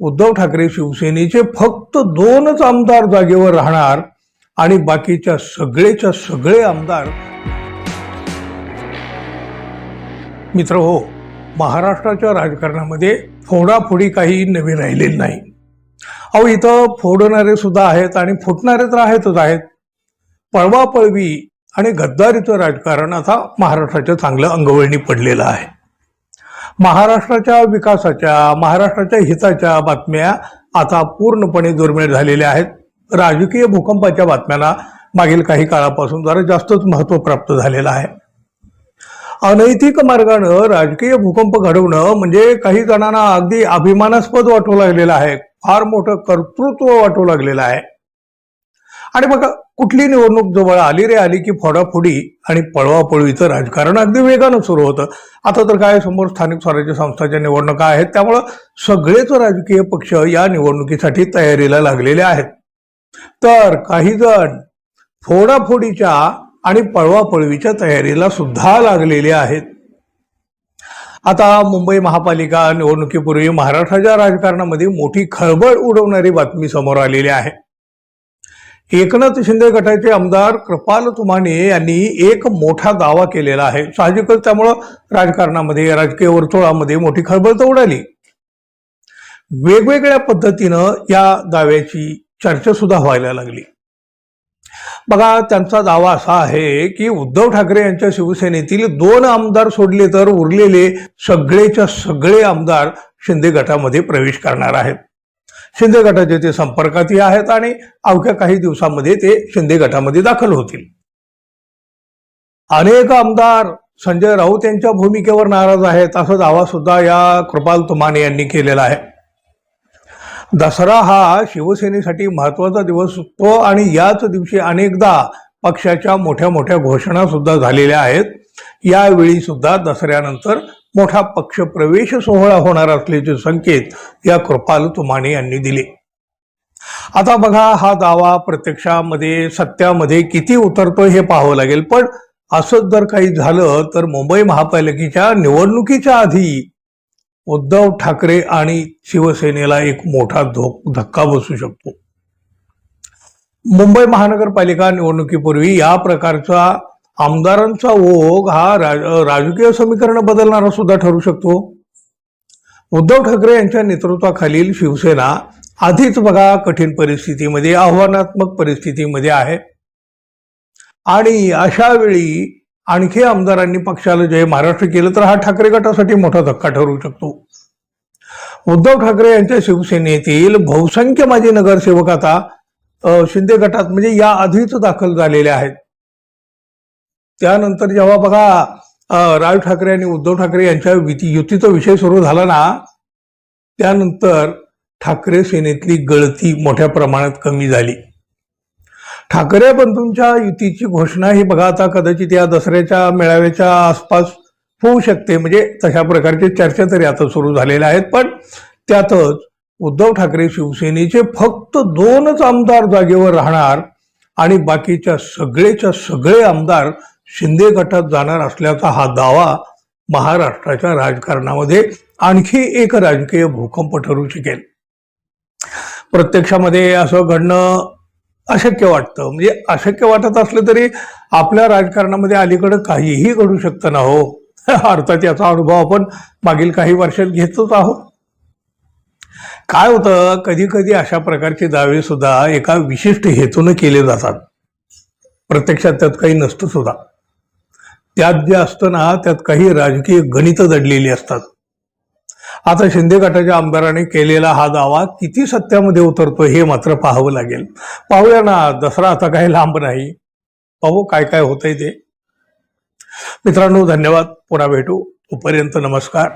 उद्धव ठाकरे शिवसेनेचे फक्त दोनच आमदार जागेवर राहणार आणि बाकीच्या सगळेच्या सगळे आमदार मित्र हो महाराष्ट्राच्या राजकारणामध्ये फोडाफोडी काही नवी राहिलेली नाही. अहो इथं फोडणारे सुद्धा आहेत आणि फुटणारे तर आहेतच आहेत. पळवापळवी आणि गद्दारीचं राजकारण आता महाराष्ट्राच्या चांगलं अंगवळणी पडलेलं आहे. महाराष्ट्राच्या विकासाच्या महाराष्ट्राच्या हिताच्या बातम्या आता पूर्णपणे दुर्मिळ झालेल्या आहेत. राजकीय भूकंपाच्या बातम्यांना मागील काही काळापासून जरा जास्तच महत्त्व प्राप्त झालेलं आहे. अनैतिक मार्गानं राजकीय भूकंप घडवणं म्हणजे काही जणांना अगदी अभिमानास्पद वाटू लागलेलं आहे. फार मोठं कर्तृत्व वाटू लागलेलं आहे. आणि बघा कुठली निवडणूक जवळ आली रे आली की फोडाफोडी आणि पळवापळवीचं राजकारण अगदी वेगानं सुरू होतं. आता तर काय समोर स्थानिक स्वराज्य संस्थांच्या निवडणुका आहेत त्यामुळं सगळेच राजकीय पक्ष या निवडणुकीसाठी तयारीला लागलेले आहेत. तर काही जण फोडाफोडीच्या आणि पळवापळवीच्या तयारीला सुद्धा लागलेले आहेत. आता मुंबई महापालिका निवडणुकीपूर्वी महाराष्ट्राच्या राजकारणामध्ये मोठी खळबळ उडवणारी बातमी समोर आलेली आहे. एकनाथ शिंदे गटाचे आमदार कृपाल तुमाने यांनी एक मोठा दावा केलेला आहे. साहजिकच त्यामुळं राजकारणामध्ये राजकीय वर्तुळामध्ये मोठी खळबळ तर उडाली. वेगवेगळ्या पद्धतीनं या दाव्याची चर्चा सुद्धा व्हायला लागली. बघा त्यांचा दावा असा आहे की उद्धव ठाकरे यांच्या शिवसेनेतील दोन आमदार सोडले तर उरलेले सगळेच्या सगळे आमदार शिंदे गटामध्ये प्रवेश करणार आहेत. शिंदे गटाचे ते संपर्कातही आहेत आणि अवघ्या काही दिवसांमध्ये ते शिंदे गटामध्ये दाखल होतील. अनेक आमदार संजय राऊत यांच्या भूमिकेवर नाराज आहेत असा दावा सुद्धा या कृपाल तुमाने यांनी केलेला आहे. दसरा हा शिवसेनेसाठी महत्त्वाचा दिवस असतो आणि याच दिवशी अनेकदा पक्षाच्या मोठ्या मोठ्या घोषणा सुद्धा झालेल्या आहेत. यावेळी सुद्धा दसऱ्यानंतर मोठा पक्ष प्रवेश सोहळा होणार असल्याचे संकेत या कृपाल तुमाने यांनी दिले. आता बघा हा दावा प्रत्यक्षामध्ये सत्यामध्ये किती उतरतो हे पाहावं लागेल. पण असंच जर काही झालं तर मुंबई महापालिकेच्या निवडणुकीच्या आधी उद्धव ठाकरे आणि शिवसेनेला एक मोठा धोक धक्का बसू शकतो. मुंबई महानगरपालिका निवडणुकीपूर्वी या प्रकारचा आमदारांचा ओघ हा राज राजकीय समीकरण बदलणारा सुद्धा ठरू शकतो. उद्धव ठाकरे यांच्या नेतृत्वाखालील शिवसेना आधीच बघा कठीण परिस्थितीमध्ये आव्हानात्मक परिस्थितीमध्ये आहे. आणि अशा वेळी आणखी आमदारांनी पक्षाला जय महाराष्ट्र केलं तर हा ठाकरे गटासाठी मोठा धक्का ठरू शकतो. उद्धव ठाकरे यांच्या शिवसेनेतील बहुसंख्य माजी नगरसेवक आता शिंदे गटात म्हणजे या आधीच दाखल झालेले आहेत. त्यानंतर जेव्हा बघा राज ठाकरे आणि उद्धव ठाकरे यांच्या युतीचा विषय सुरू झाला ना त्यानंतर ठाकरे सेनेतली गळती मोठ्या प्रमाणात कमी झाली. ठाकरे बंधूंच्या युतीची घोषणा ही बघा आता कदाचित या दसऱ्याच्या मेळाव्याच्या आसपास होऊ शकते. म्हणजे तशा प्रकारची चर्चा तरी आता सुरू झालेल्या आहेत. पण त्यातच उद्धव ठाकरे शिवसेनेचे फक्त दोनच आमदार जागेवर राहणार आणि बाकीच्या सगळेच्या सगळे आमदार शिंदे गटात जाणार असल्याचा हा दावा महाराष्ट्राच्या राजकारणामध्ये आणखी एक राजकीय भूकंप ठरू शकेल. प्रत्यक्षामध्ये असं घडणं अशक्य वाटतं. म्हणजे अशक्य वाटत असलं तरी आपल्या राजकारणामध्ये अलीकडं काहीही घडू शकतं ना हो. अर्थात याचा अनुभव आपण मागील काही वर्षात घेतच आहोत. काय होतं? कधी कधी अशा प्रकारचे दावे सुद्धा एका विशिष्ट हेतून केले जातात. प्रत्यक्षात त्यात काही नसतं सुद्धा. त्यात जे असतं ना त्यात काही राजकीय गणितं दडलेली असतात. आता शिंदे गटाच्या आमदाराने केलेला हा दावा किती सत्यामध्ये उतरतो हे मात्र पाहावं लागेल. पाहूया ना दसरा आता काही लांब नाही. पाहू काय काय होतंय ते. मित्रांनो धन्यवाद. पुन्हा भेटू. तोपर्यंत नमस्कार.